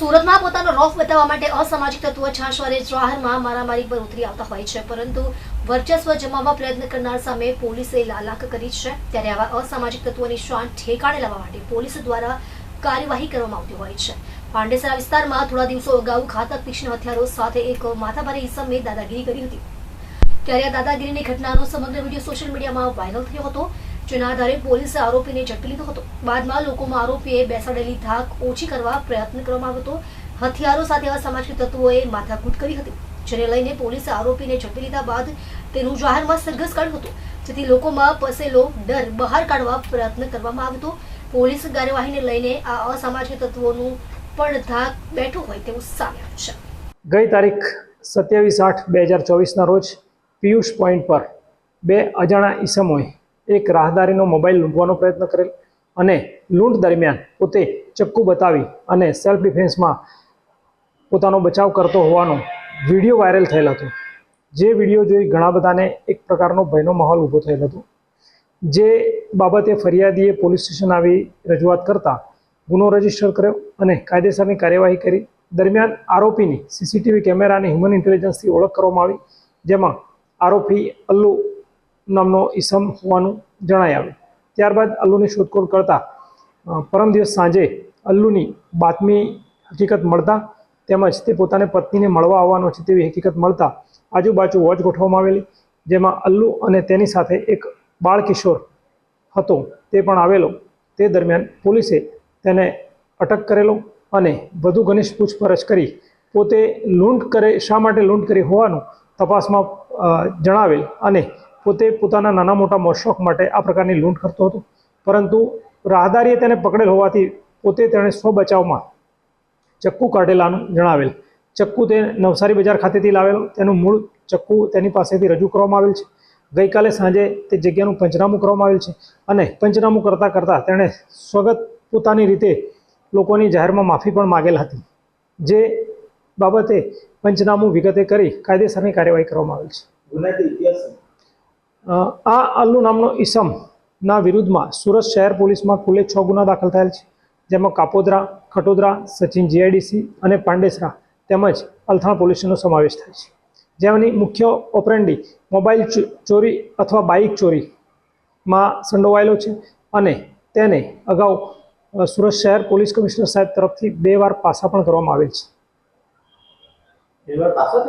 સુરતમાં પોતાનો રોફ બતાવવા માટે અસામાજિક તત્વો છાશવારે જાહેરમાં મારામારી પર ઉતરી આવતા હોય છે, પરંતુ વર્ચસ્વ જમાવવા પ્રયત્ન કરનાર સામે પોલીસે લાલાક કરી છે. ત્યારે આવા અસામાજિક તત્વોની શાન ઠેકાણે લાવવા માટે પોલીસ દ્વારા કાર્યવાહી કરવામાં આવતી હોય છે. પાંડેસરા વિસ્તારમાં થોડા દિવસો અગાઉ ઘાતક તીક્ષ્ણ હથિયારો સાથે એક માથાભારે ઇસમે દાદાગીરી કરી હતી. ત્યારે આ દાદાગીરીની ઘટનાનો સમગ્ર વીડિયો સોશિયલ મીડિયામાં વાયરલ થયો હતો. જેના આધારે પોલીસે આરોપીને ઝડપી લીધો હતો. બાદમાં લોકોમાં આરોપીએ બેસાડેલી ધાક ઓછી કરવા પ્રયત્ન કરવામાં આવ્યો હથિયારો સાથે અસામાજિક તત્વોએ માથાકૂટ કરી હતી, જેને લઈને પોલીસે આરોપીને ઝડપી લીધા બાદ તેનું જાહેરમાં સરઘસ કાઢ્યું હતું. જેથી લોકોમાં પસેલો ડર બહાર કાઢવા પ્રયત્ન કરવામાં આવ્યો હતો પોલીસ કાર્યવાહીને લઈને આ અસામાજિક તત્વોનું પણ ધાક બેઠું હોય તેવું સામે આવ્યું છે. ગઈ તારીખ સત્યાવીસ આઠ બે હજાર ચોવીસના રોજ પિયુષ પોઈન્ટ પર બે અજાણા ઈસમોએ એક રાહદારીનો મોબાઈલ લૂંટવાનો પ્રયત્ન કરેલ અને લૂંટ દરમિયાન પોતે ચક્કુ બતાવી અને સેલ્ફ ડિફેન્સમાં પોતાનો બચાવ કરતો હોવાનો વીડિયો વાયરલ થયેલ હતો. જે વીડિયો જોઈ ઘણા બધાને એક પ્રકારનો ભયનો માહોલ ઊભો થયેલ હતો. જે બાબતે ફરિયાદીએ પોલીસ સ્ટેશન આવી રજૂઆત કરતા ગુનો રજિસ્ટર કર્યો અને કાયદેસરની કાર્યવાહી કરી. દરમિયાન આરોપીની સીસીટીવી કેમેરા અને હ્યુમન ઇન્ટેલિજન્સથી ઓળખ કરવામાં આવી, જેમાં આરોપી અલ્લુ નામનો ઈસમ હોવાનું જણાઈ આવ્યું. ત્યારબાદ અલ્લુની શોધખોળ કરતા પરમ દિવસ સાંજે અલ્લુની બાતમી હકીકત મળતા તેમજ તે પોતાને પત્નીને મળવા આવવાનો છે તેવી હકીકત મળતા આજુબાજુ વોચ ગોઠવવામાં આવેલી, જેમાં અલ્લુ અને તેની સાથે એક બાળ કિશોર હતો તે પણ આવેલો. તે દરમિયાન પોલીસે તેને અટક કરેલો અને વધુ ઘનિષ્ઠ પૂછપરછ કરી, પોતે લૂંટ કરે, શા માટે લૂંટ કરી હોવાનું તપાસમાં જણાવેલ અને પોતે પોતાના નાના મોટા મોશોખ માટે આ પ્રકારની લૂંટ કરતો હતો. પરંતુ રાહદારીએ તેને પકડેલ હોવાથી પોતે તેણે સ્વ બચાવમાં ચક્કુ કાઢેલાનું જણાવેલ. ચક્કુ તે નવસારી બજાર ખાતેથી લાવેલો. તેનું મૂળ ચક્કુ તેની પાસેથી રજૂ કરવામાં આવેલ છે. ગઈકાલે સાંજે તે જગ્યાનું પંચનામું કરવામાં આવેલ છે અને પંચનામું કરતાં કરતાં તેણે સ્વગત પોતાની રીતે લોકોની જાહેરમાં માફી પણ માગેલ હતી, જે બાબતે પંચનામું વિગતે કરી કાયદેસરની કાર્યવાહી કરવામાં આવેલ છે. આ અલ્લુ નામનો ઈસમના વિરુદ્ધમાં સુરત શહેર પોલીસમાં કુલે છ ગુના દાખલ થયેલ છે. જેમાં કાપોદરા, ખટોદરા, સચિન જીઆઈડીસી અને પાંડેસરા તેમજ અલથાણ પોલીસનો સમાવેશ થાય છે. જેમની મુખ્ય ઓપરેન્ડી મોબાઈલ ચોરી અથવા બાઇક ચોરીમાં સંડોવાયેલો છે અને તેને અગાઉ સુરત શહેર પોલીસ કમિશનર સાહેબ તરફથી બે વાર પાસા પણ કરવામાં આવેલ છે.